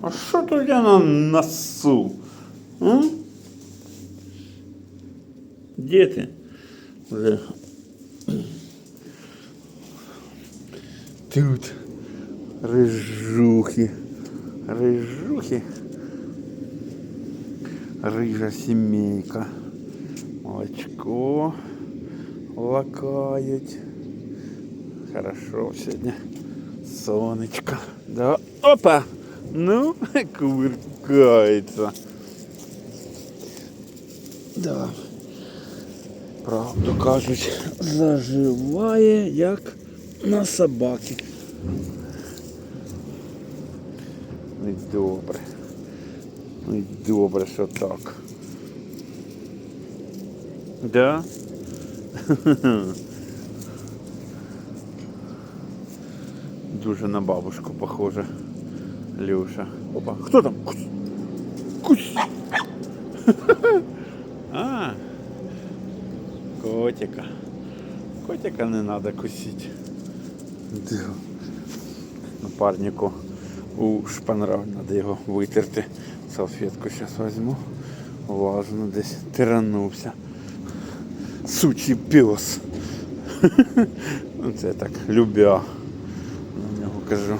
А що тут я на носу? А? Де ти? Вже. Тут рижухи. Рижухи. Рижа сімейка. Молочко лакають. Хорошо сьогодні. Сонечко. Да. Опа! Ну, кувыркается. Да. Правду кажуть, заживає як на собаки. Ну добре. Ну й добре, що так. Да? Дуже на бабушку похоже. Люша. Опа. Хто там? Кусь. Кусь. А. Котика. Котика не треба кусити. Напарнику у шпанра треба його витерти. Салфетку зараз візьму. Важно десь тиранувся. Сучий пес. Ну, Це так любя. На нього кажу.